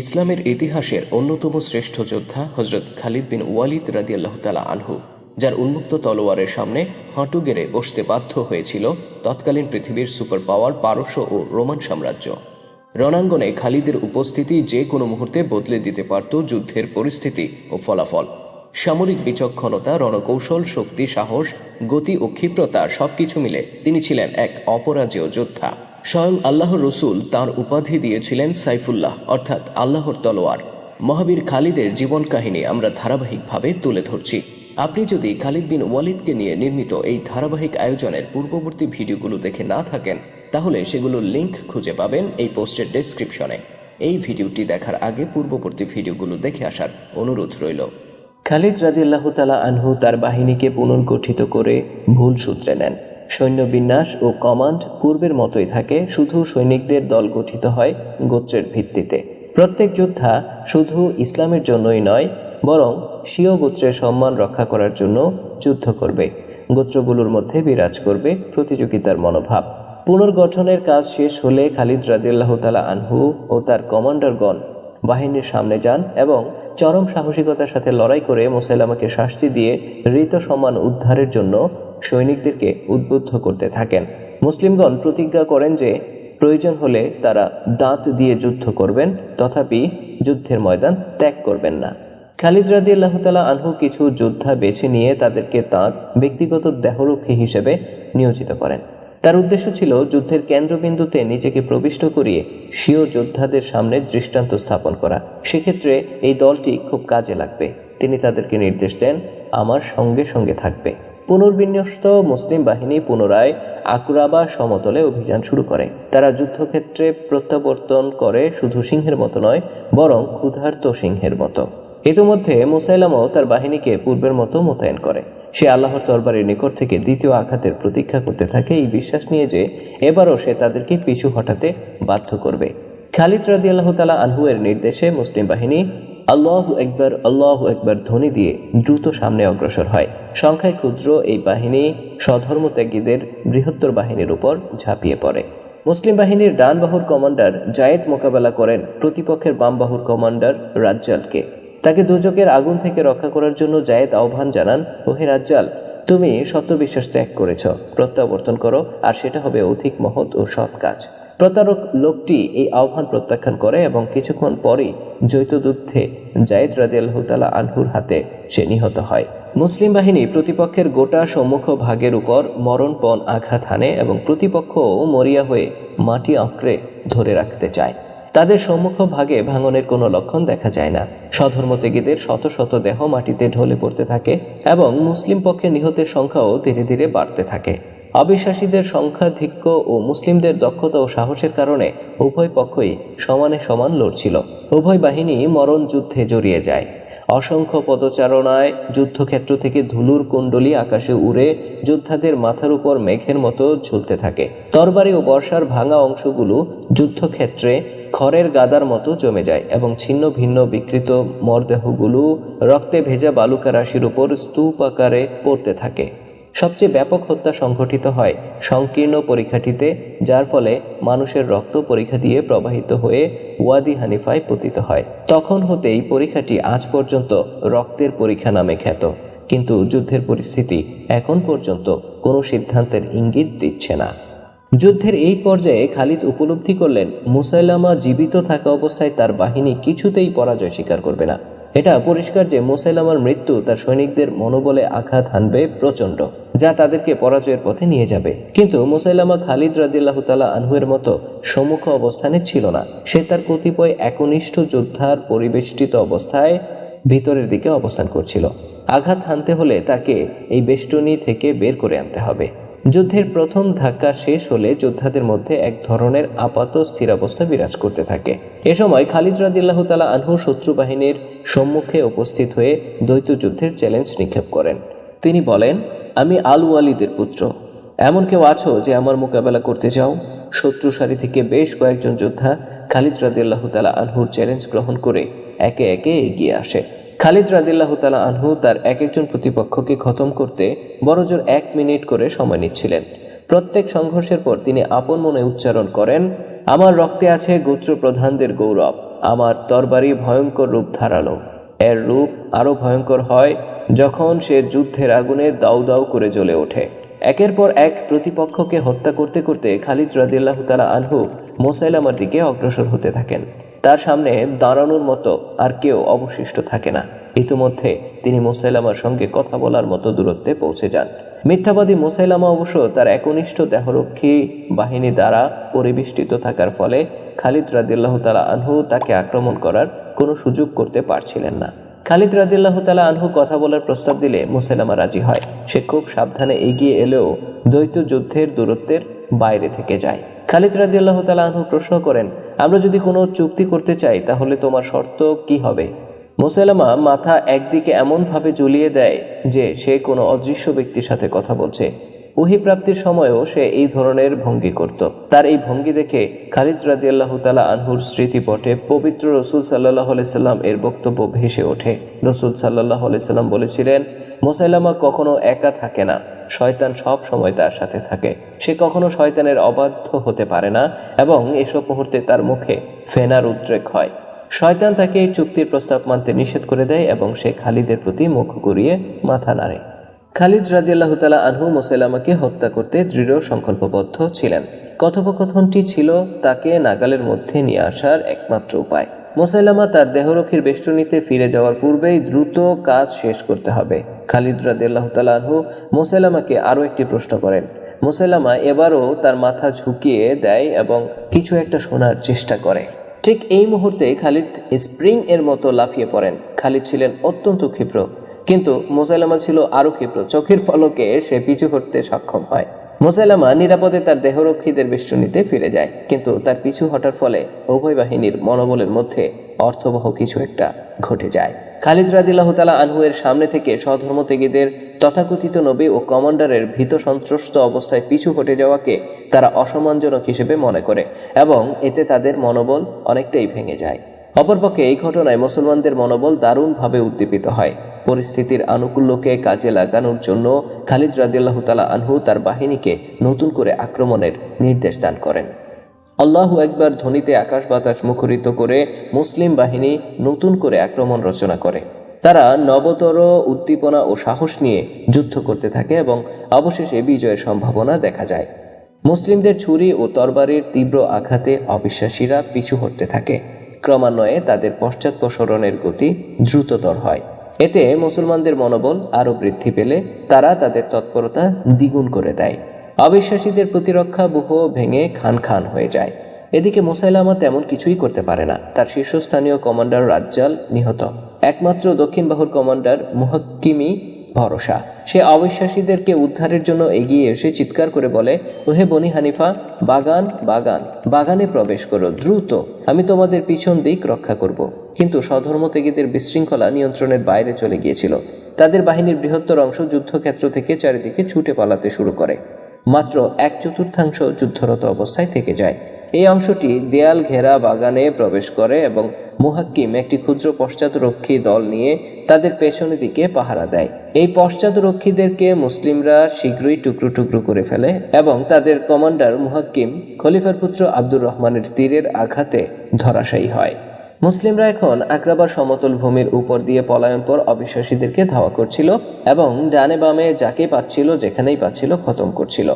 ইসলামের ইতিহাসের অন্যতম শ্রেষ্ঠ যোদ্ধা হজরত খালিদ বিন ওয়ালিদ রাদিয়াল্লাহ তালা আনহু, যার উন্মুক্ত তলোয়ারের সামনে হাঁটু গেড়ে বসতে বাধ্য হয়েছিল তৎকালীন পৃথিবীর সুপার পাওয়ার পারস্য ও রোমান সাম্রাজ্য। রণাঙ্গনে খালিদের উপস্থিতি যে কোনো মুহূর্তে বদলে দিতে পারত যুদ্ধের পরিস্থিতি ও ফলাফল। সামরিক বিচক্ষণতা, রণকৌশল, শক্তি, সাহস, গতি ও ক্ষিপ্রতা সবকিছু মিলে তিনি ছিলেন এক অপরাজেয় যোদ্ধা। স্বয়ং আল্লাহর রসুল তার উপাধি দিয়েছিলেন সাইফুল্লাহ, অর্থাৎ আল্লাহর তলোয়ার। মহাবীর খালিদের জীবন কাহিনী আমরা ধারাবাহিকভাবে তুলে ধরছি। আপনি যদি খালিদ বিন ওয়ালিদকে নিয়ে নির্মিত এই ধারাবাহিক আয়োজনের পূর্ববর্তী ভিডিওগুলো দেখে না থাকেন, তাহলে সেগুলোর লিংক খুঁজে পাবেন এই পোস্টের ডেসক্রিপশনে। এই ভিডিওটি দেখার আগে পূর্ববর্তী ভিডিওগুলো দেখে আসার অনুরোধ রইল। খালিদ রাদিল্লাহ তালা আনহু তার বাহিনীকে পুনর্গঠিত করে ভুল সূত্রে নেন। সৈন্য বিন্যাস ও কমান্ড পূর্বের মতোই থাকে, শুধু সৈনিকদের দল গঠিত হয় গোত্রের ভিত্তিতে। প্রত্যেক যোদ্ধা শুধু ইসলামের জন্যই নয়, বরং স্বীয় গোত্রের সম্মান রক্ষা করার জন্য যুদ্ধ করবে। গোত্রগুলোর মধ্যে বিরাজ করবে প্রতিযোগিতার মনোভাব। পুনর্গঠনের কাজ শেষ হলে খালিদ রাদিল্লাহ আনহু ও তার কমান্ডারগণ বাহিনীর সামনে যান এবং চরম সাহসিকতার সাথে লড়াই করে মোসাইলামাকে শাস্তি দিয়ে ঋত সম্মান উদ্ধারের জন্য সৈনিকদেরকে উদ্বুদ্ধ করতে থাকেন। মুসলিমগণ প্রতিজ্ঞা করেন যে, প্রয়োজন হলে তারা দাঁত দিয়ে যুদ্ধ করবেন, তথাপি যুদ্ধের ময়দান ত্যাগ করবেন না। খালিদ রাদি আল্লাহ তালা আনহু কিছু যোদ্ধা বেছে নিয়ে তাদেরকে তাঁর ব্যক্তিগত দেহরক্ষী হিসেবে নিয়োজিত করেন। তার উদ্দেশ্য ছিল যুদ্ধের কেন্দ্রবিন্দুতে নিজেকে প্রবিষ্ট করিয়ে স্বীয় যোদ্ধাদের সামনে দৃষ্টান্ত স্থাপন করা। সেক্ষেত্রে এই দলটি খুব কাজে লাগবে। তিনি তাদেরকে নির্দেশ দেন, আমার সঙ্গে সঙ্গে থাকবে। পুনর্বিন্যস্ত মুসলিম বাহিনী পুনরায় আকুরাবা সমতলে অভিযান শুরু করে। তারা যুদ্ধক্ষেত্রে প্রত্যাবর্তন করে শুধু সিংহের মতো নয়, বরং ক্ষুধার্ত সিংহের মতো। ইতিমধ্যে মুসাইলামও তার বাহিনীকে পূর্বের মতো মোতায়েন করে। সে আল্লাহর দরবারের নিকট থেকে দ্বিতীয় আঘাতের প্রতীক্ষা করতে থাকে এই বিশ্বাস নিয়ে যে এবারও সে তাদেরকে পিছু হটাতে বাধ্য করবে। খালিদ রাদি আল্লাহ তালা আনহুয়ের নির্দেশে মুসলিম বাহিনী আল্লাহ একবার আল্লাহ একবার ধ্বনি দিয়ে দ্রুত সামনে অগ্রসর হয়। সংখ্যায় ক্ষুদ্র এই বাহিনী স্বধর্মত্যাগীদের বৃহত্তর বাহিনীর উপর ঝাঁপিয়ে পড়ে। মুসলিম বাহিনীর ডান বাহুর কমান্ডার জায়েদ মোকাবেলা করেন প্রতিপক্ষের বাম বাহুর কমান্ডার রাজ্জালকে। তাকে দুচকের আগুন থেকে রক্ষা করার জন্য জায়েদ আহ্বান জানান, ওহে রাজ্জাল, তুমি সত্যবিশ্বাস ত্যাগ করেছ, প্রত্যাবর্তন করো, আর সেটা হবে অধিক মহৎ ও সৎ কাজ। প্রতারক লোকটি এই আহ্বান প্রত্যাখ্যান করে এবং কিছুক্ষণ পরই জৈতযুদ্ধে জায়েদ রাদিয়াল্লাহু তাআলা আনহুর হাতে সে নিহত হয়। মুসলিম বাহিনী প্রতিপক্ষের গোটা সম্মুখ ভাগের উপর মরণপণ আঘাত হানে এবং প্রতিপক্ষও মরিয়া হয়ে মাটি আঁকড়ে ধরে রাখতে চায়। তাদের সম্মুখ ভাগে ভাঙনের কোনো লক্ষণ দেখা যায় না। স্বধর্মত্যাগীদের শত শত দেহ মাটিতে ঢলে পড়তে থাকে এবং মুসলিম পক্ষে নিহতের সংখ্যাও ধীরে ধীরে বাড়তে থাকে। অবিশ্বাসীদের সংখ্যাধিক্য ও মুসলিমদের দক্ষতা ও সাহসের কারণে উভয় পক্ষই সমানে সমান লড়ছিল। উভয় বাহিনী মরণ যুদ্ধে জড়িয়ে যায়। অসংখ্য পদচারণায় যুদ্ধক্ষেত্র থেকে ধুলুর কুণ্ডলী আকাশে উড়ে যোদ্ধাদের মাথার উপর মেঘের মতো ঝুলতে থাকে। তরবারি ও বর্ষার ভাঙা অংশগুলো যুদ্ধক্ষেত্রে খড়ের গাদার মতো জমে যায় এবং ছিন্ন ভিন্ন বিকৃত মরদেহগুলো রক্তে ভেজা বালুকা রাশির উপর স্তূপ আকারে পড়তে থাকে। সবচেয়ে ব্যাপক হত্যা সংঘটিত হয় সংকীর্ণ পরীক্ষাটিতে, যার ফলে মানুষের রক্ত পরীক্ষা দিয়ে প্রবাহিত হয়ে ওয়াদি হানিফায় পতিত হয়। তখন হতেই পরীক্ষাটি আজ পর্যন্ত রক্তের পরীক্ষা নামে খ্যাত। কিন্তু যুদ্ধের পরিস্থিতি এখন পর্যন্ত কোনো সিদ্ধান্তের ইঙ্গিত দিচ্ছে না। যুদ্ধের এই পর্যায়ে খালিদ উপলব্ধি করলেন, মুসাইলামা জীবিত থাকা অবস্থায় তার বাহিনী কিছুতেই পরাজয় স্বীকার করবে না। এটা পরিষ্কার যে মোসাইলামার মৃত্যু তার সৈনিকদের মনোবলে আঘাত হানবে প্রচণ্ড, যা তাদেরকে পরাজয়ের পথে নিয়ে যাবে। কিন্তু মুসাইলামা খালিদ রাদিল্লাহ তালা আনহুয়ের মতো সম্মুখ অবস্থানে ছিল না। সে তার কতিপয় একনিষ্ঠ যোদ্ধার পরিবেষ্টিত অবস্থায় ভিতরের দিকে অবস্থান করছিল। আঘাত হানতে হলে তাকে এই বেষ্টনী থেকে বের করে আনতে হবে। যুদ্ধের প্রথম ধাক্কা শেষ হলে যোদ্ধাদের মধ্যে এক ধরনের আপাত স্থিরাবস্থা বিরাজ করতে থাকে। এ সময় খালিদ রাদিল্লাহ তালা আনহু শত্রু বাহিনীর সম্মুখে উপস্থিত হয়ে দ্বৈত যুদ্ধের চ্যালেঞ্জ নিক্ষেপ করেন। তিনি বলেন, আমি আল ওয়ালিদের পুত্র। এমন কেউ আছো যে আমার মোকাবেলা করতে চাও শত্রু সারি থেকে বেশ কয়েকজন যোদ্ধা খালিদ রাদিল্লাহ তালা আনহুর চ্যালেঞ্জ গ্রহণ করে একে একে এগিয়ে আসে। খালিদ রাদিল্লাহ তালা আনহু তার এক একজন প্রতিপক্ষকে খতম করতে বড়জোর এক মিনিট করে সময় নিচ্ছিলেন। প্রত্যেক সংঘর্ষের পর তিনি আপন মনে উচ্চারণ করেন, আমার রক্তে আছে গোত্র প্রধানদের গৌরব, আমার তরবারি ভয়ঙ্কর রূপ ধারালো। এর রূপ আরও ভয়ঙ্কর হয় যখন সে যুদ্ধের আগুনে দাউ দাউ করে জ্বলে ওঠে। একের পর এক প্রতিপক্ষকে হত্যা করতে করতে খালিদ রাদিল্লাহ তালা আনহু মোসাইলামার দিকে অগ্রসর হতে থাকেন। তার সামনে দাঁড়ানোর মতো আর কেউ অবশিষ্ট থাকে না। ইতিমধ্যে তিনি মোসাইলামার সঙ্গে কথা বলার মতো দূরত্বে পৌঁছে যান। মিথ্যাবাদী মোসাইলামা অবশ্য তার একনিষ্ঠ দেহরক্ষী বাহিনী দ্বারা পরিবেষ্টিত থাকার ফলে খালিদ রাদিল্লাহ তালা আনহু তাকে আক্রমণ করার কোনো সুযোগ করতে পারছিলেন না। খালিদ রাদিল্লাহ তালা আনহু কথা বলার প্রস্তাব দিলে মুসাইলামা রাজি হয়। সে খুব সাবধানে এগিয়ে এলেও দ্বৈত যুদ্ধের দূরত্বের বাইরে থেকে যায়। খালিদ রাদিল্লাহ তালা আনহু প্রশ্ন করেন, আমরা যদি কোনো চুক্তি করতে চাই, তাহলে তোমার শর্ত কি হবে? মুসাইলামা মাথা একদিকে এমনভাবে ঝুলিয়ে দেয় যে সে কোনো অদৃশ্য ব্যক্তির সাথে কথা বলছে। প্রাপ্তির সময়ও সে এই ধরনের ভঙ্গি করত। তার এই ভঙ্গি দেখে খালিদ রাদিয়াল্লাহ তালা আনহুর স্মৃতিপটে পবিত্র রসুল সাল্লাহ সাল্লাম এর বক্তব্য ভেসে ওঠে। রসুল সাল্লাহ সাল্লাম বলেছিলেন, মোসাইলামা কখনো একা থাকে না। শয়তান সব সময় তার সাথে থাকে। সে কখনো শয়তানের অবাধ্য হতে পারে না এবং এসব মুহূর্তে তার মুখে ফেনার উদ্রেক হয়। শয়তান তাকে এই চুক্তির প্রস্তাব মানতে নিষেধ করে দেয় এবং সে খালিদের প্রতি মুখ ঘুরিয়ে মাথা নাড়ে। খালিদ রাদিয়াল্লাহ তালা আনহু মোসাইলামাকে হত্যা করতে দৃঢ় সংকল্পবদ্ধ ছিলেন। কথোপকথনটি ছিল তাকে নাগালের মধ্যে নিয়ে আসার একমাত্র উপায়। মোসাইলামা তার দেহরক্ষীর বেষ্টনীতে ফিরে যাওয়ার পূর্বেই দ্রুত কাজ শেষ করতে হবে। খালিদ রাদিয়াল্লাহ তালা মোসাইলামাকে আরও একটি প্রশ্ন করেন। মোসাইলামা এবারও তার মাথা ঝুঁকিয়ে দেয় এবং কিছু একটা শোনার চেষ্টা করে। ঠিক এই মুহূর্তে খালিদ স্প্রিং এর মতো লাফিয়ে পড়েন। খালিদ ছিলেন অত্যন্ত ক্ষিপ্র, কিন্তু মোসাইলামা ছিল আরও ক্ষিপ্র। চোখের পলকে সে পিছু হটতে সক্ষম হয়। মোসাইলামা নিরাপদে তার দেহরক্ষীদের বেষ্টনীতে ফিরে যায়, কিন্তু তার পিছু হটার ফলে উভয় বাহিনীর মনোবলের মধ্যে অর্থবহ কিছু একটা ঘটে যায়। খালিদ রাদিল্লাহ তালা আনহুয়ের সামনে থেকে স্বধর্ম ত্যাগীদের তথাকথিত নবী ও কমান্ডারের ভীত সন্ত্রস্ত অবস্থায় পিছু হটে যাওয়াকে তারা অসম্মানজনক হিসেবে মনে করে এবং এতে তাদের মনোবল অনেকটাই ভেঙে যায়। অপরপক্ষে এই ঘটনায় মুসলমানদের মনোবল দারুণভাবে উদ্দীপিত হয়। পরিস্থিতির আনুকূল্যকে কাজে লাগানোর জন্য খালিদ রাদিল্লাহ তালা আনহু তার বাহিনীকে নতুন করে আক্রমণের নির্দেশ দান করেন। আল্লাহু একবার ধ্বনিতে আকাশ বাতাস মুখরিত করে মুসলিম বাহিনী নতুন করে আক্রমণ রচনা করে। তারা নবতর উদ্দীপনা ও সাহস নিয়ে যুদ্ধ করতে থাকে এবং অবশেষে বিজয়ের সম্ভাবনা দেখা যায়। মুসলিমদের ছুরি ও তরবারির তীব্র আঘাতে অবিশ্বাসীরা পিছু হটতে থাকে। ক্রমান্বয়ে তাদের পশ্চাৎপসরণের গতি দ্রুততর হয়। এতে মুসলমানদের মনোবল আরও বৃদ্ধি পেলে তারা তাদের তৎপরতা দ্বিগুণ করে দেয়। অবিশ্বাসীদের প্রতিরক্ষা বুহ ভেঙে খান খান হয়ে যায়। এদিকে মুসাইলামা তেমন কিছুই করতে পারে না। তার শীর্ষস্থানীয় কমান্ডার রাজ্জাল নিহত। একমাত্র দক্ষিণ বাহুর কমান্ডার মুহাক্কিমি ভরসা। সে অবিশ্বাসীদেরকে উদ্ধারের জন্য এগিয়ে এসে চিৎকার করে বলে, ওহে বনি হানিফা, বাগান বাগান, বাগানে প্রবেশ করো, দ্রুত। আমি তোমাদের পিছন দিক রক্ষা করব। কিন্তু স্বধর্মত্যাগীদের বিশৃঙ্খলা নিয়ন্ত্রণের বাইরে চলে গিয়েছিল। তাদের বাহিনীর বৃহত্তর অংশ যুদ্ধক্ষেত্র থেকে চারিদিকে ছুটে পালাতে শুরু করে। মাত্র এক চতুর্থাংশ যুদ্ধরত অবস্থায় থেকে যায়। এই অংশটি দেয়াল ঘেরা বাগানে প্রবেশ করে এবং মুহাক্কিম একটি ক্ষুদ্র পশ্চাদরক্ষী দল নিয়ে তাদের পেছনের দিকে পাহারা দেয়। এই পশ্চাদরক্ষীদেরকে মুসলিমরা শীঘ্রই টুকরো টুকরো করে ফেলে এবং তাদের কমান্ডার মুহাক্কিম খলিফার পুত্র আব্দুর রহমানের তীরের আঘাতে ধরাশায়ী হয়। মুসলিমরা এখন আক্রাবার সমতল ভূমির উপর দিয়ে পলায়ন পর অবিশ্বাসীদেরকে ধাওয়া করছিল এবং ডানে বামে যাকে পাচ্ছিল যেখানেই পাচ্ছিল খতম করছিল।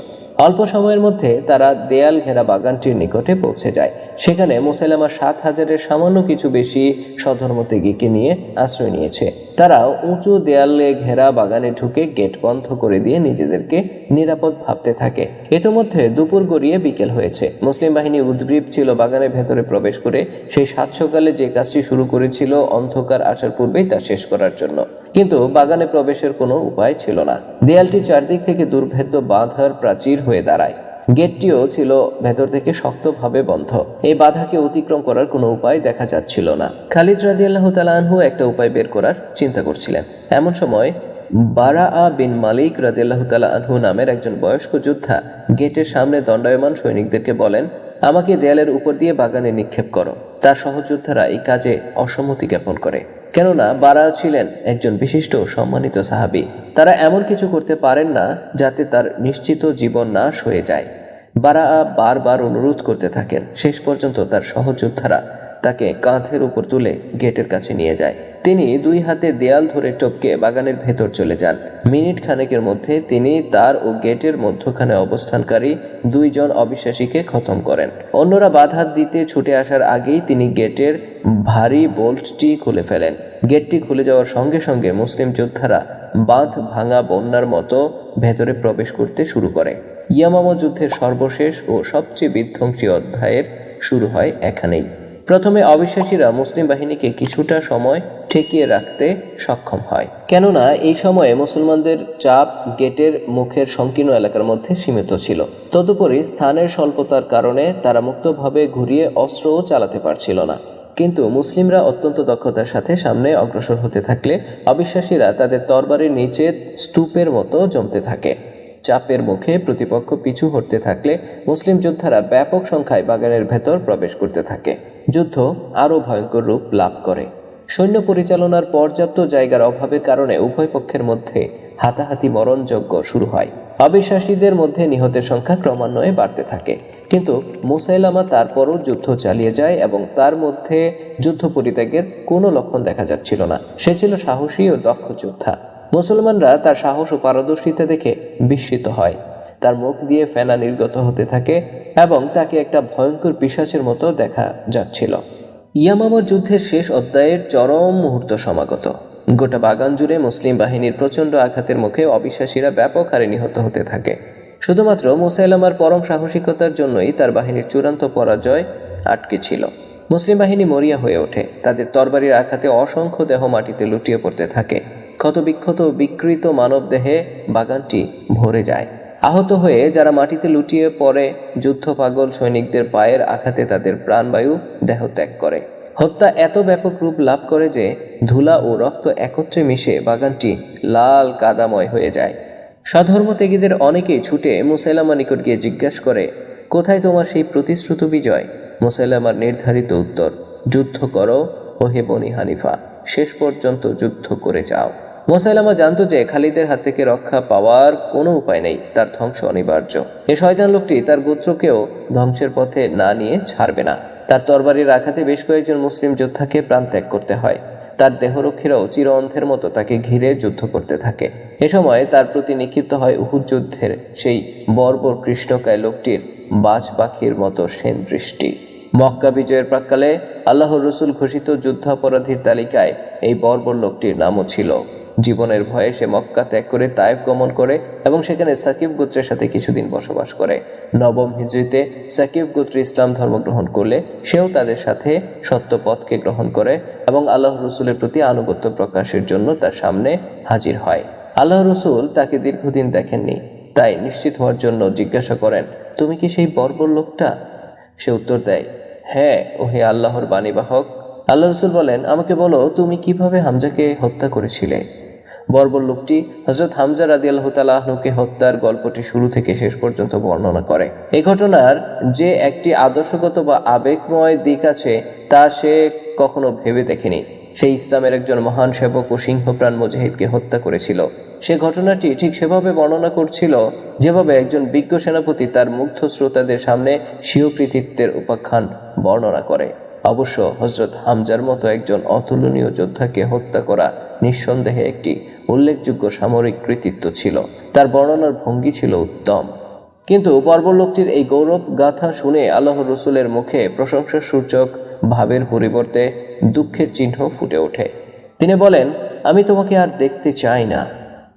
অল্প সময়ের মধ্যে তারা দেয়াল ঘেরা বাগানটির নিকটে পৌঁছে যায়। সেখানে মুসাইলামা সাত হাজারের সামান্য কিছু বেশি স্বধর্মত্যাগীকে নিয়ে আশ্রয় নিয়েছে। তারা উঁচু দেয়ালে ঘেরা বাগানে ঢুকে গেট বন্ধ করে দিয়ে নিজেদেরকে নিরাপদ ভাবতে থাকে। ইতোমধ্যে দুপুর গড়িয়ে বিকেল হয়েছে। মুসলিম বাহিনী উদ্গ্রীব ছিল বাগানের ভেতরে প্রবেশ করে সেই সাত সকালে যে কাজটি শুরু করেছিল অন্ধকার আসার পূর্বেই তা শেষ করার জন্য। কিন্তু বাগানে প্রবেশের কোনো উপায় ছিল না। দেয়ালটি চারদিক থেকে দুর্ভেদ্য বাঁধার প্রাচীর হয়ে দাঁড়ায়। গেটটিও ছিল ভেতর থেকে শক্তভাবে বন্ধ। এই বাধাকে অতিক্রম করার কোনো উপায় দেখা যাচ্ছিল না। খালিদ রাদিয়াল্লাহ তালানহু একটা উপায় বের করার চিন্তা করছিলেন। এমন সময় বারা আ বিন মালিক রাদিয়াল্লাহ তালা আনহু নামের একজন বয়স্ক যোদ্ধা গেটের সামনে দণ্ডায়মান সৈনিকদেরকে বলেন, আমাকে দেয়ালের উপর দিয়ে বাগানে নিক্ষেপ করো। তার সহযোদ্ধারা এই কাজে অসম্মতি জ্ঞাপন করে। কেননা বারা ছিলেন একজন বিশিষ্ট সম্মানিত সাহাবি। তারা এমন কিছু করতে পারেন না যাতে তার নিশ্চিত জীবন নাশ হয়ে যায়। বারা বারবার অনুরোধ করতে থাকেন। শেষ পর্যন্ত তার সহযোদ্ধারা তাকে কাঁধের উপর তুলে গেটের কাছে নিয়ে যায়। তিনি দুই হাতে দেয়াল ধরে টপকে বাগানের ভেতর চলে যান। মিনিট খানেকের মধ্যে তিনি তার ও গেটের মধ্যখানে অবস্থানকারী দুইজন অবিশ্বাসীকে খতম করেন। অন্যরা বাধা দিতে ছুটে আসার আগেই তিনি গেটের ভারী বোল্টটি খুলে ফেলেন। গেটটি খুলে যাওয়ার সঙ্গে সঙ্গে মুসলিম যোদ্ধারা বাঁধ ভাঙা বন্যার মতো ভেতরে প্রবেশ করতে শুরু করে। ইয়ামামা যুদ্ধের সর্বশেষ ও সবচেয়ে বিধ্বংসী অধ্যায়ের শুরু হয় এখানেই। প্রথমে অবিশ্বাসীরা মুসলিম বাহিনীকে কিছুটা সময় ঠেকিয়ে রাখতে সক্ষম হয়। কেননা, এই সময়ে মুসলমানদের চাপ গেটের মুখের সংকীর্ণ এলাকার মধ্যে সীমিত ছিল। তদুপরি স্থানের স্বল্পতার কারণে তারা মুক্তভাবে ঘুরিয়ে অস্ত্রও চালাতে পারছিল না। কিন্তু মুসলিমরা অত্যন্ত দক্ষতার সাথে সামনে অগ্রসর হতে থাকলে অবিশ্বাসীরা তাদের তরবারির নিচে স্তূপের মতো জমতে থাকে। চাপের মুখে প্রতিপক্ষ পিছু হটতে থাকলে মুসলিম যোদ্ধারা ব্যাপক সংখ্যায় বাগানের ভেতর প্রবেশ করতে থাকে। যুদ্ধ আরও ভয়ঙ্কর রূপ লাভ করে। সৈন্য পরিচালনার পর্যাপ্ত জায়গার অভাবের কারণে উভয় পক্ষের মধ্যে হাতাহাতি মরণযজ্ঞ শুরু হয়। অবিশ্বাসীদের মধ্যে নিহতের সংখ্যা ক্রমান্বয়ে বাড়তে থাকে। কিন্তু মুসাইলামা তারপরও যুদ্ধ চালিয়ে যায় এবং তার মধ্যে যুদ্ধ পরিত্যাগের কোনো লক্ষণ দেখা যাচ্ছিল না। সে ছিল সাহসী ও দক্ষ যোদ্ধা। মুসলমানরা তার সাহস ও পারদর্শিতা দেখে বিস্মিত হয়। তার মুখ দিয়ে ফেনা নির্গত হতে থাকে এবং তাকে একটা ভয়ঙ্কর পিশাচের মতো দেখা যাচ্ছিল। ইয়ামামার যুদ্ধের শেষ অধ্যায়ের চরম মুহূর্ত সমাগত। গোটা বাগান জুড়ে মুসলিম বাহিনীর প্রচণ্ড আঘাতের মুখে অবিশ্বাসীরা ব্যাপক হারে নিহত হতে থাকে। শুধুমাত্র মুসাইলামার পরম সাহসিকতার জন্যই তার বাহিনীর চূড়ান্ত পরাজয় আটকে ছিল। মুসলিম বাহিনী মরিয়া হয়ে ওঠে। তাদের তরবারির আঘাতে অসংখ্য দেহ মাটিতে লুটিয়ে পড়তে থাকে। ক্ষতবিক্ষত বিকৃত মানব দেহে বাগানটি ভরে যায়। আহত হয়ে যারা মাটিতে লুটিয়ে পড়ে, যুদ্ধ পাগল সৈনিকদের পায়ের আঘাতে তাদের প্রাণবায়ু দেহ ত্যাগ করে। হত্যা এত ব্যাপক রূপ লাভ করে যে ধুলা ও রক্ত একত্রে মিশে বাগানটি লাল কাদাময় হয়ে যায়। স্বধর্ম ত্যাগীদের অনেকেই ছুটে মুসাইলামা নিকট গিয়ে জিজ্ঞাসা করে, কোথায় তোমার সেই প্রতিশ্রুত বিজয়? মুসাইলামার নির্ধারিত উত্তর, যুদ্ধ করো, ও হে বনি হানিফা, শেষ পর্যন্ত যুদ্ধ করে যাও। মোসাইলামা জানতো যে খালিদের হাত থেকে রক্ষা পাওয়ার কোনো উপায় নেই, তার ধ্বংস অনিবার্য। এ শয়তান লোকটি তার গোত্রকেও ধ্বংসের পথে না নিয়ে ছাড়বে না। তার তরবারির আঘাতে বেশ কয়েকজন মুসলিম যোদ্ধাকে প্রাণ ত্যাগ করতে হয়। তার দেহরক্ষীরাও চির অন্ধের মতো তাকে ঘিরে যুদ্ধ করতে থাকে। এ সময় তার প্রতি নিক্ষিপ্ত হয় উহুদ যুদ্ধের সেই বর্বর কৃষ্ণকায় লোকটির বাজ পাখির মতো সেন দৃষ্টি। মক্কা বিজয়ের প্রাককালে আল্লাহর রসুল ঘোষিত যুদ্ধাপরাধীর তালিকায় এই বর্বর লোকটির নামও ছিল। জীবনের ভয়ে সে মক্কা ত্যাগ করে তায়েফ গমন করে এবং সেখানে সাকিব গোত্রের সাথে কিছুদিন বসবাস করে। নবম হিজরিতে সাকিব গোত্র ইসলাম ধর্ম গ্রহণ করলে সেও তাদের সাথে সত্য পথকে গ্রহণ করে এবং আল্লাহ রসুলের প্রতি আনুগত্য প্রকাশের জন্য তার সামনে হাজির হয়। আল্লাহ রসুল তাকে দীর্ঘদিন দেখেননি, তাই নিশ্চিত হওয়ার জন্য জিজ্ঞাসা করেন, তুমি কি সেই বর্বর লোকটা? সে উত্তর দেয় হ্যাঁ ও হে আল্লাহর বাণীবাহক। আল্লাহ রসুল বলেন, আমাকে বলো, তুমি কীভাবে হামজাকে হত্যা করেছিলে? বর্বর লোকটি হজরত হামজা রাদি আল্লাহ তালাহনুকে হত্যার গল্পটি শুরু থেকে শেষ পর্যন্ত বর্ণনা করে। এই ঘটনার যে একটি আদর্শগত বা আবেগময় দিক আছে, তা সে কখনো ভেবে দেখেনি। সে ইসলামের একজন মহান সেবক ও সিংহপ্রাণ মুজাহিদকে হত্যা করেছিল। সে ঘটনাটি ঠিক সেভাবে বর্ণনা করছিল, যেভাবে একজন বিজ্ঞ সেনাপতি তার মুগ্ধ শ্রোতাদের সামনে স্বীয় কৃতিত্বের উপাখ্যান বর্ণনা করে। অবশ্য হজরত হামজার মতো একজন অতুলনীয় যোদ্ধাকে হত্যা করা নিঃসন্দেহে একটি উল্লেখযোগ্য সামরিক কৃতিত্ব ছিল। তার বর্ণনার ভঙ্গি ছিল উত্তম। কিন্তু বর্বর লোকটির এই গৌরব গাথা শুনে আল্লাহ রসুলের মুখে প্রশংসা সূচক ভাবের পরিবর্তে দুঃখের চিহ্ন ফুটে ওঠে। তিনি বলেন, আমি তোমাকে আর দেখতে চাই না।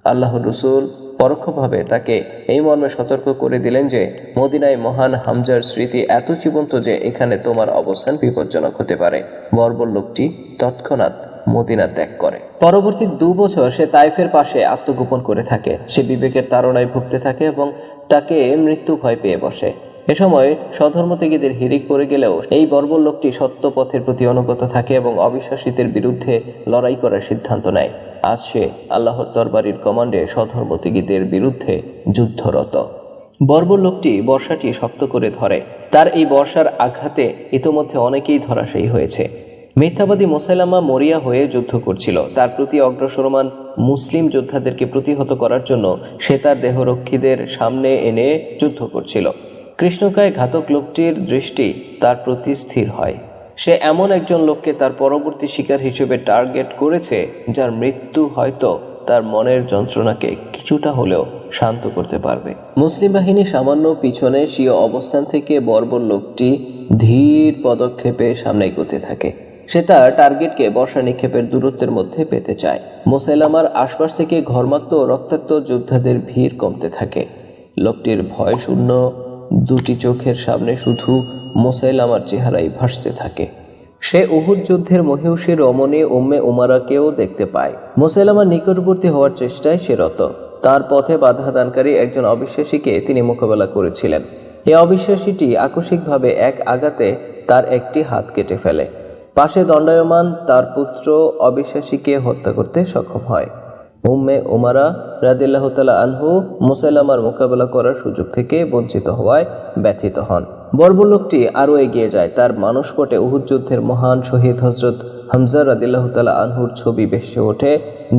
আল্লাহ রসুল পরোক্ষভাবে তাকে এই মর্মে সতর্ক করে দিলেন যে, মদিনায় মহান হামজার স্মৃতি এত জীবন্ত যে এখানে তোমার অবস্থান বিপজ্জনক হতে পারে। বর্বর লোকটি তৎক্ষণাৎ মদিনা ত্যাগ করে। পরবর্তী দু বছর সে তাইফের পাশে আত্মগোপন করে থাকে। সে বিবেকের তাড়নায় ভুগতে থাকে এবং তাকে মৃত্যু ভয় পেয়ে বসে। এ সময় স্বধর্মত্যাগীদের হিরিক পড়ে গেলেও এই বর্বর লোকটি সত্য পথের প্রতি অনুগত থাকে এবং অবিশ্বাসীদের বিরুদ্ধে লড়াই করার সিদ্ধান্ত নেয়। আজ সে আল্লাহর তরবারির কমান্ডে স্বধর্মত্যাগীদের বিরুদ্ধে যুদ্ধরত। বর্বর লোকটি বর্ষাটি শক্ত করে ধরে। তার এই বর্ষার আঘাতে ইতোমধ্যে অনেকেই ধরাশায়ী হয়েছে। মিথ্যাবাদী মোসাইলামা মরিয়া হয়ে যুদ্ধ করছিল। তার প্রতি অগ্রসরমান মুসলিম যোদ্ধাদেরকে প্রতিহত করার জন্য সে তার দেহরক্ষীদের সামনে এনে যুদ্ধ করছিল। কৃষ্ণকায় ঘাতক লোকটির দৃষ্টি তার প্রতি স্থির হয়। সে এমন একজন লোককে তার পরবর্তী শিকার হিসেবে টার্গেট করেছে, যার মৃত্যু হয়তো তার মনের যন্ত্রণাকে কিছুটা হলেও শান্ত করতে পারবে। মুসলিম বাহিনী সামান্য পিছনে স্বীয় অবস্থান থেকে বর্বর লোকটি ধীর পদক্ষেপে সামনে এগোতে থাকে। সে তার টার্গেটকে বর্ষা নিক্ষেপের দূরত্বের মধ্যে পেতে চায়। মোসাইলামার আশপাশ থেকে ঘর্মাক্ত রক্তাক্ত যোদ্ধাদের ভিড় কমতে থাকে। লোকটির ভয় শূন্য, দুটি চোখের সামনে শুধু মোসাইলামার চেহারাই ভাসতে থাকে। সে উহুদ যুদ্ধের মহিষী রমণী উম্মে উমারাকেও দেখতে পায়। মোসাইলামার নিকটবর্তী হওয়ার চেষ্টায় সে রত। তার পথে বাধা দানকারী একজন অবিশ্বাসীকে তিনি মোকাবেলা করেছিলেন। এই অবিশ্বাসীটি আকস্মিকভাবে এক আঘাতে তার একটি হাত কেটে ফেলে। পাশে দণ্ডায়মান তার পুত্র অবিশ্বাসীকে হত্যা করতে সক্ষম হয়। উম্মে ওমারা রাদিল্লাহ তালা আনহু মুসাইলামার মোকাবেলা করার সুযোগ থেকে বঞ্চিত হওয়ায় ব্যথিত হন। বর্বলোকটি আরও এগিয়ে যায়। তার মানসপটে উহুদ যুদ্ধের মহান শহীদ হজরত হামজা রাদিল্লাহ তালা আনহুর ছবি ভেসে ওঠে,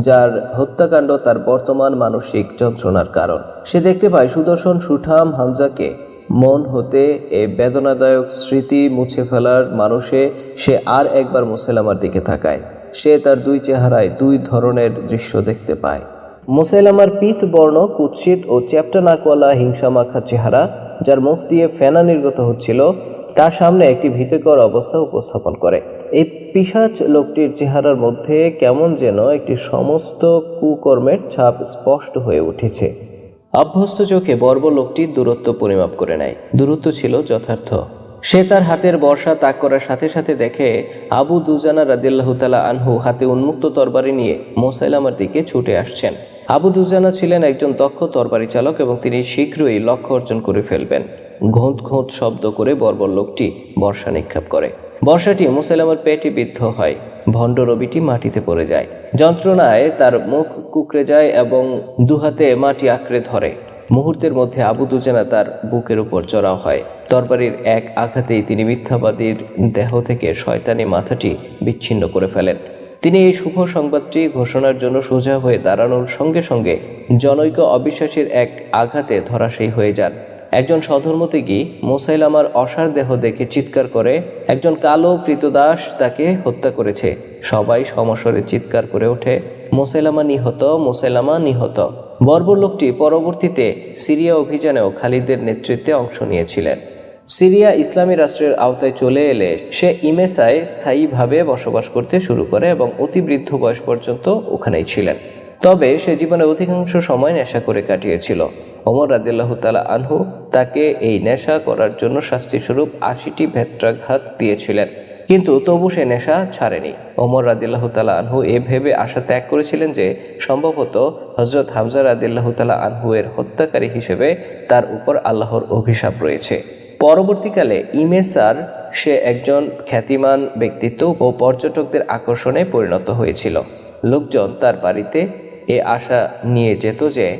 যার হত্যাকাণ্ড তার বর্তমান মানসিক যন্ত্রণার কারণ। সে দেখতে পায় সুদর্শন সুঠাম হামজাকে মন হতে এ বেদনাদায়ক স্মৃতি মুছে ফেলার মানুষে সে আর একবার মুসাইলামার দিকে তাকায়। সে তার দুই চেহারায় দুই ধরনের দৃশ্য দেখতে পায়। মুসাইলামার পিত বর্ণ কুৎসিত ও চ্যাপ্টা নাকওয়ালা হিংসামাখা চেহারা, যার মুখ দিয়ে ফেনা নির্গত হচ্ছিল, তার সামনে একটি ভীতিকর অবস্থা উপস্থাপন করে। এই পিসাচ লোকটির চেহারার মধ্যে কেমন যেন একটি সমস্ত কুকর্মের ছাপ স্পষ্ট হয়ে উঠেছে। অভ্যস্ত চোখে বর্ব লোকটি দূরত্ব পরিমাপ করে নেয়। দূরত্ব ছিল যথার্থ। সে তার হাতের বর্ষা তাক করার সাথে সাথে দেখে আবু দুজানা রাদিল্লাহ তালা আনহু হাতে উন্মুক্ত তরবারি নিয়ে মোসাইলামার দিকে ছুটে আসছেন। আবু দুজানা ছিলেন একজন দক্ষ তরবারি চালক এবং তিনি শীঘ্রই লক্ষ্য অর্জন করে ফেলবেন। ঘোঁত ঘোঁত শব্দ করে বর্বর লোকটি বর্ষা নিক্ষেপ করে। বর্ষাটি মুসাইলামার পেটে বিদ্ধ হয়। ভণ্ড রবিটি মাটিতে পড়ে যায়। যন্ত্রণায় তার মুখ কুকড়ে যায় এবং দুহাতে মাটি আঁকড়ে ধরে। মুহূর্তের মধ্যে আবু দুজানা তার বুকের উপর চড়াও হয়। তরবারির এক আঘাতেই তিনি মিথ্যাবাদীর দেহ থেকে শয়তানি মাথাটি বিচ্ছিন্ন করে ফেলেন। তিনি এই শুভ সংবাদটি ঘোষণার জন্য সোজা হয়ে দাঁড়ানোর সঙ্গে সঙ্গে জনৈক অবিশ্বাসীর এক আঘাতে ধরাশায়ী হয়ে যান। একজন সধর্মতিগী মোসাইলামার অসার দেহ দেখে চিৎকার করে, একজন কালো কৃতদাস তাকে হত্যা করেছে। সবাই সমস্বরে চিৎকার করে ওঠে মোসাইলামা নিহত মোসাইলামা নিহত। বর্বর লোকটি পরবর্তীতে সিরিয়া অভিযানেও খালিদের নেতৃত্বে অংশ নিয়েছিলেন। সিরিয়া ইসলামী রাষ্ট্রের আওতায় চলে এলে সে ইমেসায় স্থায়ীভাবে বসবাস করতে শুরু করে এবং অতি বৃদ্ধ বয়স পর্যন্ত ওখানেই ছিলেন। তবে সে জীবনের অধিকাংশ সময় নেশা করে কাটিয়েছিল। ওমর রাদিল্লাহ তালা আনহু তাকে এই নেশা করার জন্য শাস্তিস্বরূপ আশিটি ভেত্রাঘাত দিয়েছিলেন। কিন্তু তবু সে নেশা ছাড়েনি। ওমর রাদিল্লাহ তালা আনহু এ ভেবে আশা ত্যাগ করেছিলেন যে সম্ভবত হজরত হামজা রাদিল্লাহ তালা আনহু এর হত্যাকারী হিসেবে তার উপর আল্লাহর অভিশাপ রয়েছে। পরবর্তীকালে ইমেসার সে একজন খ্যাতিমান ব্যক্তিত্ব ও পর্যটকদের আকর্ষণে পরিণত হয়েছিল। লোকজন তার বাড়িতে এ আশা নিয়ে যেত যে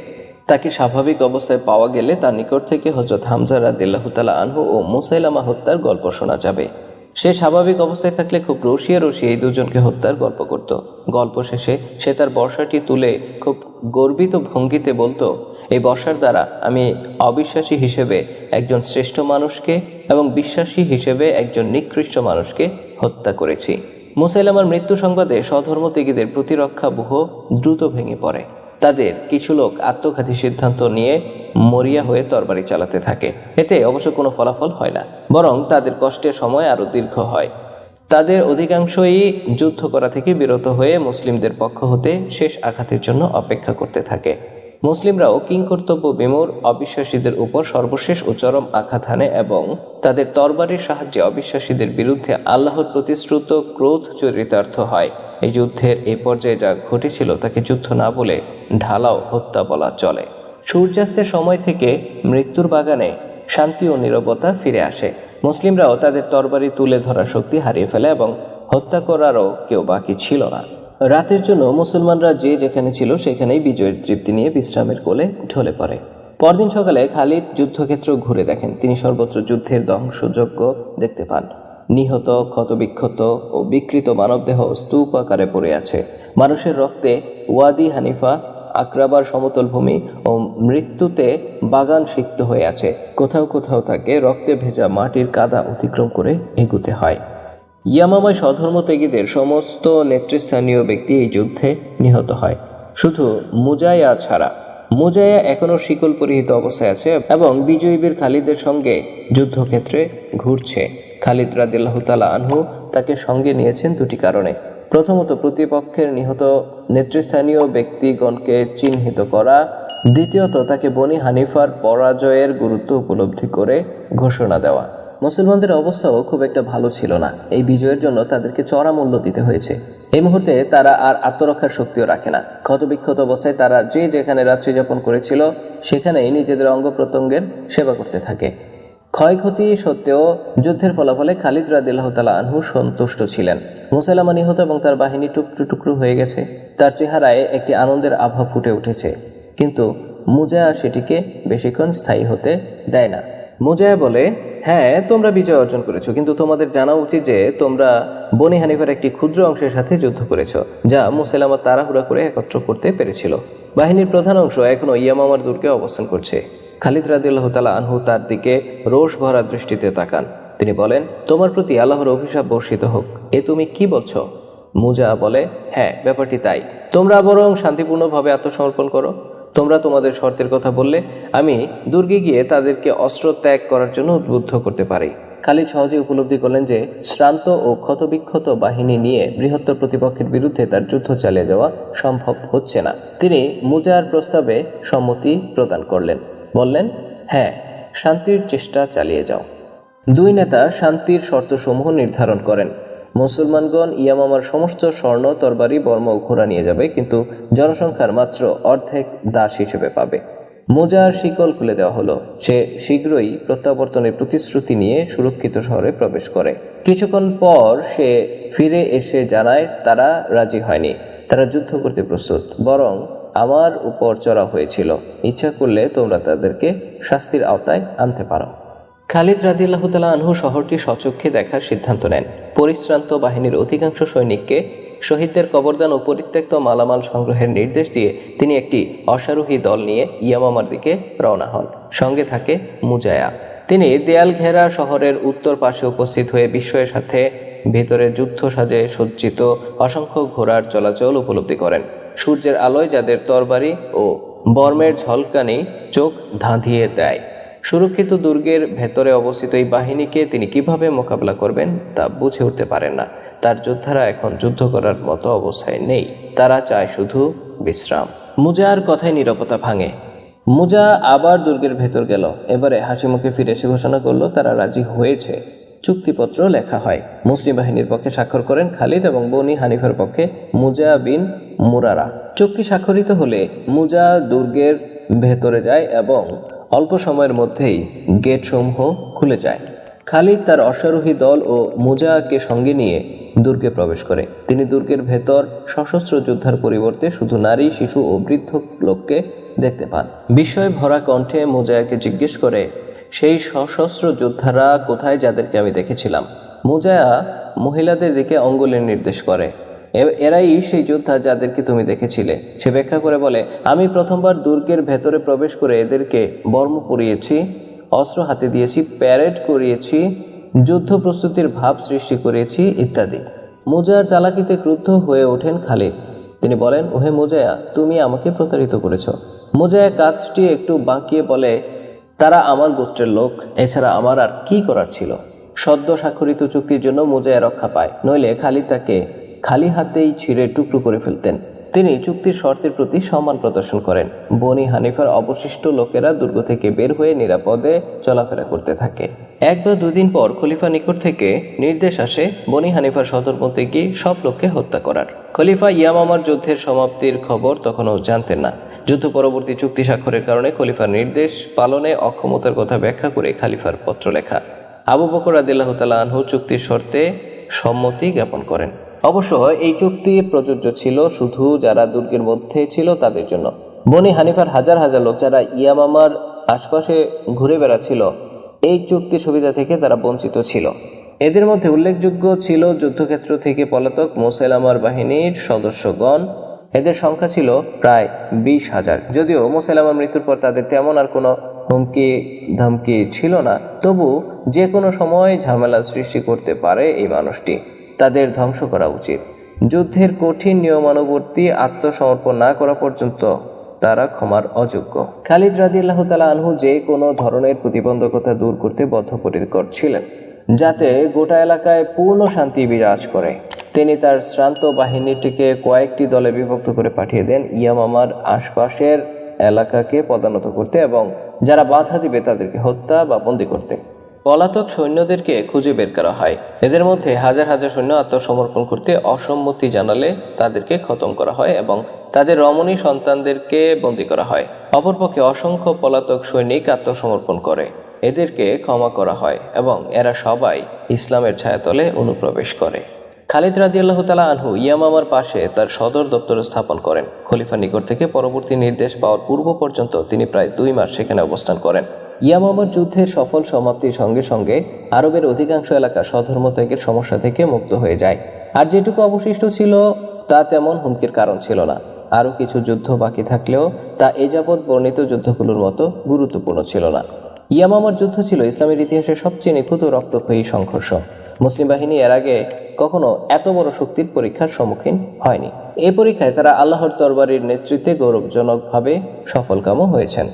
তাকে স্বাভাবিক অবস্থায় পাওয়া গেলে তার নিকট থেকে হজরত হামজা রাদিল্লাহ তালা আনহু ও মুসাইলামা হত্যার গল্প শোনা যাবে। সে স্বাভাবিক অবস্থায় থাকলে খুব রসিয়ে রসিয়ে এই দুজনকে হত্যার গল্প করত। গল্প শেষে সে তার বর্ষাটি তুলে খুব গর্বিত ভঙ্গিতে বলতো, এই বর্ষার দ্বারা আমি অবিশ্বাসী হিসেবে একজন শ্রেষ্ঠ মানুষকে এবং বিশ্বাসী হিসেবে একজন নিকৃষ্ট মানুষকে হত্যা করেছি। মুসাইলামার মৃত্যু সংবাদে স্বধর্মত্যাগীদের প্রতিরক্ষা বুহ দ্রুত ভেঙে পড়ে। তাদের কিছু লোক আত্মঘাতী সিদ্ধান্ত নিয়ে মরিয়া হয়ে তরবারি চালাতে থাকে। এতে অবশ্য কোনো ফলাফল হয় না, বরং তাদের কষ্টের সময় আরও দীর্ঘ হয়। তাদের অধিকাংশই যুদ্ধ করা থেকে বিরত হয়ে মুসলিমদের পক্ষ হতে শেষ আঘাতের জন্য অপেক্ষা করতে থাকে। মুসলিমরাও কিংকর্তব্য বিমূর অবিশ্বাসীদের উপর সর্বশেষ ও চরম আঘাত হানে এবং তাদের তরবারির সাহায্যে অবিশ্বাসীদের বিরুদ্ধে আল্লাহর প্রতিশ্রুত ক্রোধ চরিতার্থ হয়। এই যুদ্ধের এ পর্যায়ে যা ঘটেছিল তাকে যুদ্ধ না বলে ঢালাও হত্যা বলা চলে। সূর্যাস্তের সময় থেকে মৃত্যুর বাগানে শান্তি ও নীরবতা ফিরে আসে। মুসলিমরাও তাদের তরবারি তুলে ধরার শক্তি হারিয়ে ফেলে এবং হত্যা করারও কেউ বাকি ছিল না। রাতের জন্য মুসলমানরা যে যেখানে ছিল সেখানেই বিজয়ের তৃপ্তি নিয়ে বিশ্রামের কোলে ঢলে পড়ে। পরদিন সকালে খালিদ যুদ্ধক্ষেত্র ঘুরে দেখেন। তিনি সর্বত্র যুদ্ধের ধ্বংসযজ্ঞ দেখতে পান। নিহত, ক্ষতবিক্ষত ও বিকৃত মানবদেহ স্তূপ আকারে পড়ে আছে। মানুষের রক্তে ওয়াদি হানিফা, আক্রাবার সমতল ভূমি ও মৃত্যুতে বাগান সিক্ত হয়ে আছে। কোথাও কোথাও তাকে রক্তে ভেজা মাটির কাদা অতিক্রম করে এগুতে হয়। ইয়ামামায় স্বধর্ম ত্যাগীদের সমস্ত নেতৃস্থানীয় ব্যক্তি এই যুদ্ধে নিহত হয়। শুধু মুজায়া ছাড়া। মুজায়া এখনও শিকল পরিহিত অবস্থায় আছে এবং বিজয়ী বীর খালিদের সঙ্গে যুদ্ধক্ষেত্রে ঘুরছে। খালিদ রাদিল্লাহ তালা আনহু তাকে সঙ্গে নিয়েছেন দুটি কারণে। প্রথমত, প্রতিপক্ষের নিহত নেতৃস্থানীয় ব্যক্তিগণকে চিহ্নিত করা। দ্বিতীয়ত, তাকে বনি হানিফার পরাজয়ের গুরুত্ব উপলব্ধি করে ঘোষণা দেওয়া। মুসলমানদের অবস্থাও খুব একটা ভালো ছিল না। এই বিজয়ের জন্য তাদেরকে চড়া মূল্য দিতে হয়েছে। এই মুহূর্তে তারা আর আত্মরক্ষার শক্তিও রাখে না। ক্ষতবিক্ষত অবস্থায় তারা যে যেখানে রাত্রি যাপন করেছিল, সেখানেই নিজেদের অঙ্গ প্রত্যঙ্গের সেবা করতে থাকে। ক্ষয়ক্ষতি সত্ত্বেও যুদ্ধের ফলাফলে খালিদ রাদিল্লাহ আনহু সন্তুষ্ট ছিলেন। মুসাইলামা নিহত এবং তার বাহিনী টুকরো টুকরো হয়ে গেছে। তার চেহারায় একটি আনন্দের আভা ফুটে উঠেছে। কিন্তু মুজায়া সেটিকে বেশিক্ষণ স্থায়ী হতে দেয় না। মুজায়া বলে হ্যাঁ তোমরা বিজয় অর্জন করেছ, কিন্তু তোমাদের জানা উচিত যে তোমরা বনি হানিফার একটি ক্ষুদ্র অংশের সাথে যুদ্ধ করেছ, যা মুসাইলামা তাড়াহুড়া করে একত্র করতে পেরেছিল। বাহিনীর প্রধান অংশ এখনও ইয়ামামার দুর্গে অবস্থান করছে। খালিদ রাদিল্লাহ তালা আনহু তার দিকে রোষ ভরা দৃষ্টিতে তাকান। তিনি বলেন, তোমার প্রতি আল্লাহর অভিশাপ বর্ষিত হোক। এ তুমি কি বলছো? মুজা বলে হ্যাঁ ব্যাপারটি তাই। তোমরা বরং শান্তিপূর্ণভাবে আত্মসমর্পণ করো। তোমরা তোমাদের শর্তের কথা বললে, আমি দুর্গে গিয়ে তাদেরকে অস্ত্র ত্যাগ করার জন্য উদ্বুদ্ধ করতে পারি। খালিদ সহজে উপলব্ধি করলেন যে, শ্রান্ত ও ক্ষতবিক্ষত বাহিনী নিয়ে বৃহত্তর প্রতিপক্ষের বিরুদ্ধে তার যুদ্ধ চালিয়ে যাওয়া সম্ভব হচ্ছে না। তিনি মুজার প্রস্তাবে সম্মতি প্রদান করলেন। বললেন হ্যাঁ শান্তির চেষ্টা চালিয়ে যাও। দুই নেতা শান্তির শর্তসমূহ নির্ধারণ করেন। মুসলমানগণ ইয়ামামার সমস্ত স্বর্ণ, তরবারি, বর্ম ঘোড়া নিয়ে যাবে, কিন্তু জনসংখ্যার মাত্র অর্ধেক দাস হিসেবে পাবে। মোজার শিকল খুলে দেওয়া হলো। সে শীঘ্রই প্রত্যাবর্তনের প্রতিশ্রুতি নিয়ে সুরক্ষিত শহরে প্রবেশ করে। কিছুক্ষণ পর সে ফিরে এসে জানায়, তারা রাজি হয়নি। তারা যুদ্ধ করতে প্রস্তুত। বরং আমার উপর চড়া হয়েছিল। ইচ্ছা করলে তোমরা তাদেরকে শাস্তির আওতায় আনতে পারো। খালিদ রাদিল্লাহ তালা আনহু শহরটি সচক্ষে দেখার সিদ্ধান্ত নেন। পরিশ্রান্ত বাহিনীর অধিকাংশ সৈনিককে শহীদদের কবরদান ও পরিত্যক্ত মালামাল সংগ্রহের নির্দেশ দিয়ে তিনি একটি অশ্বারোহী দল নিয়ে ইয়ামামার দিকে রওনা হন। সঙ্গে থাকে মুজায়া। তিনি দেয়াল ঘেরা শহরের উত্তর পাশে উপস্থিত হয়ে বিস্ময়ের সাথে ভেতরে যুদ্ধ সাজে সজ্জিত অসংখ্য ঘোড়ার চলাচল উপলব্ধি করেন। সূর্যের আলোয় যাদের তরবারি ও বর্মের ঝলকানি চোখ ধাঁধিয়ে দেয়। সুরক্ষিত দুর্গের ভেতরে অবস্থিত এই বাহিনীকে তিনি কীভাবে মোকাবিলা করবেন তা বুঝে উঠতে পারেন না। তার যোদ্ধারা এখন যুদ্ধ করার মতো অবস্থায় নেই। তারা চায় শুধু বিশ্রাম। মুজার কথায় নিরাপত্তা ভাঙে। মুজা আবার দুর্গের ভেতর গেল। এবারে হাসি মুখে ফিরে এসে ঘোষণা করল, তারা রাজি হয়েছে। চুক্তিপত্র লেখা হয়। মুসলিম বাহিনীর পক্ষে স্বাক্ষর করেন খালিদ এবং বনি হানিফার পক্ষে মুজা বিন মুরারা। চুক্তি স্বাক্ষরিত হলে মুজা দুর্গের ভেতরে যায় এবং অল্প সময়ের মধ্যেই গেটসমূহ খুলে যায়। খালিদ তার অশ্বারোহী দল ও মুজাকে সঙ্গে নিয়ে দুর্গে প্রবেশ করে। তিনি দুর্গের ভেতর সশস্ত্র যোদ্ধার পরিবর্তে শুধু নারী, শিশু ও বৃদ্ধ লোককে দেখতে পান। বিস্ময় ভরা কণ্ঠে মুজায়াকে জিজ্ঞেস করে, সেই সশস্ত্র যোদ্ধারা কোথায় যাদেরকে আমি দেখেছিলাম? মুজায়া মহিলাদের দিকে অঙ্গুলের নির্দেশ করে এরাই সেই যোদ্ধা যাদেরকে তুমি দেখেছিলে। সে ব্যাখ্যা করে বলে, আমি প্রথমবার দুর্গের ভেতরে প্রবেশ করে এদেরকে বর্ম পরিয়েছি, অস্ত্র হাতে দিয়েছি, প্যারেড করিয়েছি, যুদ্ধ প্রস্তুতির ভাব সৃষ্টি করেছি ইত্যাদি। মুজার চালাকিতে ক্রুদ্ধ হয়ে ওঠেন খালিদ। তিনি বলেন, ওহে মুজায়া তুমি আমাকে প্রতারিত করেছ। মুজায়া কাজটি একটু বাঁকিয়ে বলে, তারা আমার গোত্রের লোক, এছাড়া আমার আর কি করার ছিল? সদ্য স্বাক্ষরিত চুক্তির জন্য মোজায়া রক্ষা পায়। নইলে খালিদ তাকে খালি হাতেই ছিঁড়ে টুকরো করে ফেলতেন। তিনি চুক্তির শর্তের প্রতি সম্মান প্রদর্শন করেন। বনি হানিফার অবশিষ্ট লোকেরা দুর্গ থেকে বের হয়ে নিরাপদে চলাফেরা করতে থাকে। এক বা দুদিন পর খলিফা নিকট থেকে নির্দেশ আসে বনি হানিফার সদরমতে গিয়ে সব লোককে হত্যা করার। খলিফা ইয়ামামার যুদ্ধের সমাপ্তির খবর তখনও জানতেন না। যুদ্ধ পরবর্তী চুক্তি স্বাক্ষরের কারণে খলিফার নির্দেশ পালনে অক্ষমতার কথা ব্যাখ্যা করে খালিফার পত্র লেখা আবু বকর আদিল্লাহ তালা আনহু চুক্তির শর্তে সম্মতি জ্ঞাপন করেন। অবশ্য এই চুক্তি প্রযোজ্য ছিল শুধু যারা দুর্গের মধ্যে ছিল তাদের জন্য। বনি হানিফার হাজার হাজার লোক যারা ইয়ামামার আশপাশে ঘুরে বেড়াচ্ছিল, এই চুক্তির সুবিধা থেকে তারা বঞ্চিত ছিল। এদের মধ্যে উল্লেখযোগ্য ছিল যুদ্ধক্ষেত্র থেকে পলাতক মোসাইলামার বাহিনীর সদস্যগণ। এদের সংখ্যা ছিল প্রায় বিশ হাজার। যদিও মুসাইলামার মৃত্যুর পর তাদের তেমন আর কোনো হুমকি ধমকি ছিল না। তবু যে কোনো সময় ঝামেলা সৃষ্টি করতে পারে এই মানুষটি। তাদের ধ্বংস করা উচিত। যুদ্ধের কঠিন নিয়মানুবর্তী আত্মসমর্পণ না করা পর্যন্ত তারা ক্ষমার অযোগ্য। খালিদ রাদিয়াল্লাহ তালা আনহু যে কোনো ধরনের প্রতিবন্ধকতা দূর করতে বদ্ধপরিকর ছিলেন, যাতে গোটা এলাকায় পূর্ণ শান্তি বিরাজ করে। তিনি তার শ্রান্ত বাহিনীটিকে কয়েকটি দলে বিভক্ত করে পাঠিয়ে দেন ইয়ামামার আশপাশের এলাকাকে পদানত করতে এবং যারা বাধা দিবে তাদেরকে হত্যা বা বন্দী করতে। পলাতক সৈন্যদেরকে খুঁজে বের করা হয়। এদের মধ্যে হাজার হাজার সৈন্য আত্মসমর্পণ করতে অসম্মতি জানালে তাদেরকে খতম করা হয় এবং তাদের রমণী সন্তানদেরকে বন্দী করা হয়। অপরপক্ষে অসংখ্য পলাতক সৈনিক আত্মসমর্পণ করে। এদেরকে ক্ষমা করা হয় এবং এরা সবাই ইসলামের ছায়াতলে অনুপ্রবেশ করে। খালিদ রাদিয়াল্লাহ তালা আনহু ইয়ামামার পাশে তার সদর দপ্তর স্থাপন করেন। খলিফা নিকট থেকে পরবর্তী নির্দেশ পাওয়ার পূর্ব পর্যন্ত তিনি প্রায় দুই মাস সেখানে অবস্থান করেন। ইয়ামামার যুদ্ধের সফল সমাপ্তির সঙ্গে সঙ্গে আরবের অধিকাংশ এলাকা স্বধর্ম ত্যাগের সমস্যা থেকে মুক্ত হয়ে যায়। আর যেটুকু অবশিষ্ট ছিল, তা তেমন হুমকির কারণ ছিল না। আরও কিছু যুদ্ধ বাকি থাকলেও, তা এ যাবৎ বর্ণিত যুদ্ধগুলোর মতো গুরুত্বপূর্ণ ছিল না। ইয়ামামার যুদ্ধ ছিল ইসলামের ইতিহাসে সবচেয়ে নিখুঁত রক্তক্ষয়ী সংঘর্ষ। মুসলিম বাহিনী এর আগে কখনো এত বড় শক্তির পরীক্ষার সম্মুখীন হয়নি। এই পরীক্ষায় তারা আল্লাহর তরবারির নেতৃত্বে গৌরবজনকভাবে সফলকামও হয়েছেন।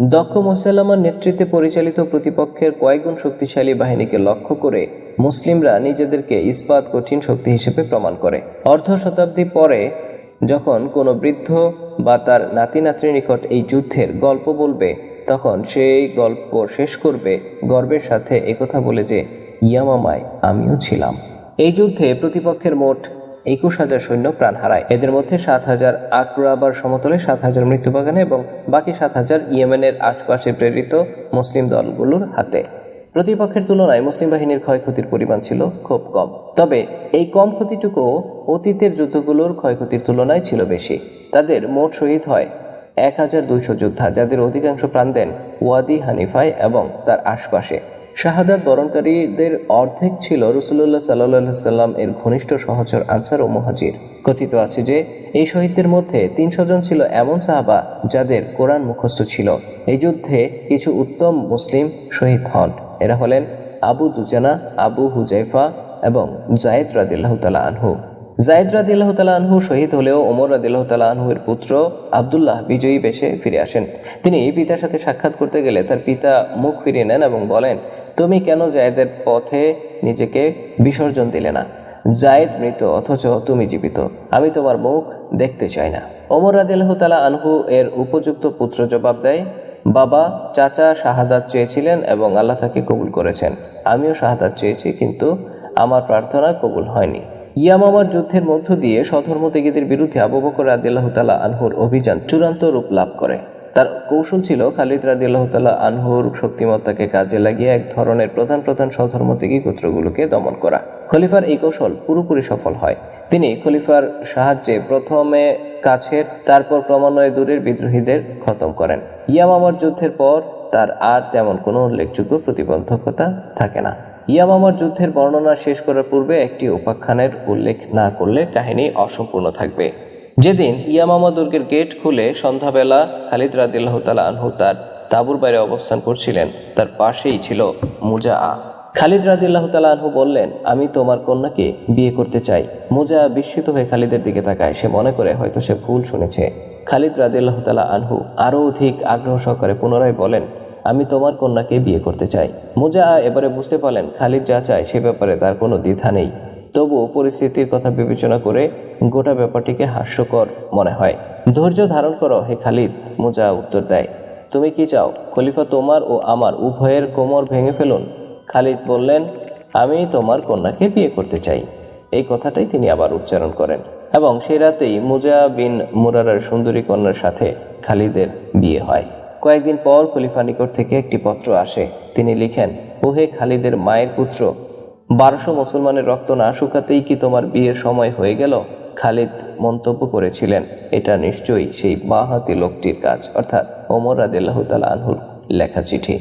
দক্ষ মুসাল্লামার নেতৃত্বে পরিচালিত প্রতিপক্ষের কয়েকগুণ শক্তিশালী বাহিনীকে লক্ষ্য করে মুসলিমরা নিজেদেরকে ইস্পাত কঠিন শক্তি হিসেবে প্রমাণ করে। অর্ধ শতাব্দী পরে যখন কোনো বৃদ্ধ বা তার নাতি নাতনির নিকট এই যুদ্ধের গল্প বলবে, তখন সেই গল্প শেষ করবে গর্বের সাথে একথা বলে যে, ইয়ামামায় আমিও ছিলাম। এই যুদ্ধে প্রতিপক্ষের মোট একুশ হাজার সৈন্য প্রাণ হারায়। এদের মধ্যে সাত হাজার আক্রাবার সমতলে, সাত হাজার মৃত্যুবাগানে এবং বাকি সাত হাজার ইয়েমেনের আশপাশে প্রেরিত মুসলিম দলগুলোর হাতে। প্রতিপক্ষের তুলনায় মুসলিম বাহিনীর ক্ষয়ক্ষতির পরিমাণ ছিল খুব কম। তবে এই কম ক্ষতিটুকু অতীতের যুদ্ধগুলোর ক্ষয়ক্ষতির তুলনায় ছিল বেশি। তাদের মোট শহীদ হয় এক হাজার দুইশো যোদ্ধা, যাদের অধিকাংশ প্রাণ দেন ওয়াদি হানিফায় এবং তার আশপাশে। শাহাদাত বরণকারীদের অর্ধেক ছিল রসুল্লাহ সাল্লাহ সাল্লাম এর ঘনিষ্ঠ সহচর আনসার ও মহাজির। কথিত আছে যে, এই শহীদদের মধ্যে তিনশো জন ছিল এমন সাহাবা যাদের কোরআন মুখস্থ ছিল। এই যুদ্ধে কিছু উত্তম মুসলিম শহীদ হন। এরা হলেন আবু দুজানা, আবু হুজাইফা এবং জায়েদ রাদিল্লাহ তালা আনহু। জায়েদ রাদিল্লাহ আনহু শহীদ হলেও ওমর রাদিল্লাহ তালা আনহুর পুত্র আবদুল্লাহ বিজয়ী বেশে ফিরে আসেন। তিনি পিতার সাথে সাক্ষাৎ করতে গেলে তার পিতা মুখ ফিরিয়ে নেন এবং বলেন, তুমি কেন জায়েদের পথে নিজেকে বিসর্জন দিলে না? জায়েদ মৃত, অথচ তুমি জীবিত। আমি তোমার মুখ দেখতে চাই না। ওমর রাদিল্লাহ তালা আনহু এর উপযুক্ত পুত্র জবাব দেয়, বাবা, চাচা শাহাদাত চেয়েছিলেন এবং আল্লাহ তাকে কবুল করেছেন। আমিও শাহাদাত চেয়েছি, কিন্তু আমার প্রার্থনা কবুল হয়নি। ইয়ামামার যুদ্ধের মধ্য দিয়ে স্বধর্ম ত্যাগীদের বিরুদ্ধে আবু বকর রাদিল্লাহ আনহুর অভিযান চূড়ান্ত রূপ লাভ করে। তার কৌশল ছিল খালিদ রাদিল্লাহ আনহুর শক্তিমত্তাকে কাজে লাগিয়ে এক ধরনের প্রধান প্রধান স্বধর্মত্যাগী গোত্রগুলোকে দমন করা। খলিফার এই কৌশল পুরোপুরি সফল হয়। তিনি খলিফার সাহায্যে প্রথমে কাছের, তারপর ক্রমান্বয়ে দূরের বিদ্রোহীদের খতম করেন। ইয়ামামার যুদ্ধের পর তার আর তেমন কোনো উল্লেখযোগ্য প্রতিবন্ধকতা থাকে না। ইয়ামামার যুদ্ধের বর্ণনা শেষ করার পূর্বে একটি উপাখ্যানের উল্লেখ না করলে কাহিনী অসম্পূর্ণ থাকবে। যেদিন ইয়ামামা দুর্গের গেট খুলে সন্ধ্যাবেলা খালিদ রাদিল্লাহ তালা আনহু তার তাঁবুর বাইরে অবস্থান করছিলেন, তার পাশেই ছিল মুজা আ খালিদ রাদিল্লাহ তালা আনহু বললেন, আমি তোমার কন্যাকে বিয়ে করতে চাই। মুজা বিস্মিত হয়ে খালিদের দিকে তাকায়, সে মনে করে হয়তো সে ভুল শুনেছে। খালিদ রাদিল্লাহ তালা আনহু আরও অধিক আগ্রহ সহকারে পুনরায় বলেন আমি তোমার কন্যাকে বিয়ে করতে চাই। মোজা এবারে বুঝতে পারলেন খালিদ যা চায় সে ব্যাপারে তার কোনো দ্বিধা নেই। তবুও পরিস্থিতির কথা বিবেচনা করে গোটা ব্যাপারটিকে হাস্যকর মনে হয়। ধৈর্য ধারণ করো, হে খালিদ মোজা উত্তর দেয়। তুমি কি চাও, খলিফা তোমার ও আমার উভয়ের কোমর ভেঙে ফেলুন? খালিদ বললেন, আমি তোমার কন্যাকে বিয়ে করতে চাই। এই কথাটাই তিনি আবার উচ্চারণ করেন। এবং সেই রাতেই মুজা বিন মুরারার সুন্দরী কন্যার সাথে খালিদের বিয়ে হয়। কয়েকদিন পর খলিফা নিকট থেকে একটি পত্র আসে। তিনি লিখেন, ওহে খালিদের মায়ের পুত্র, বারোশো মুসলমানের রক্ত না শুকাতেই কি তোমার বিয়ের সময় হয়ে গেল? খালিদ মন্তব্য করেছিলেন, এটা নিশ্চয়ই সেই বাহাতি লোকটির কাজ। অর্থাৎ ওমর রাজ আনহুর লেখা চিঠি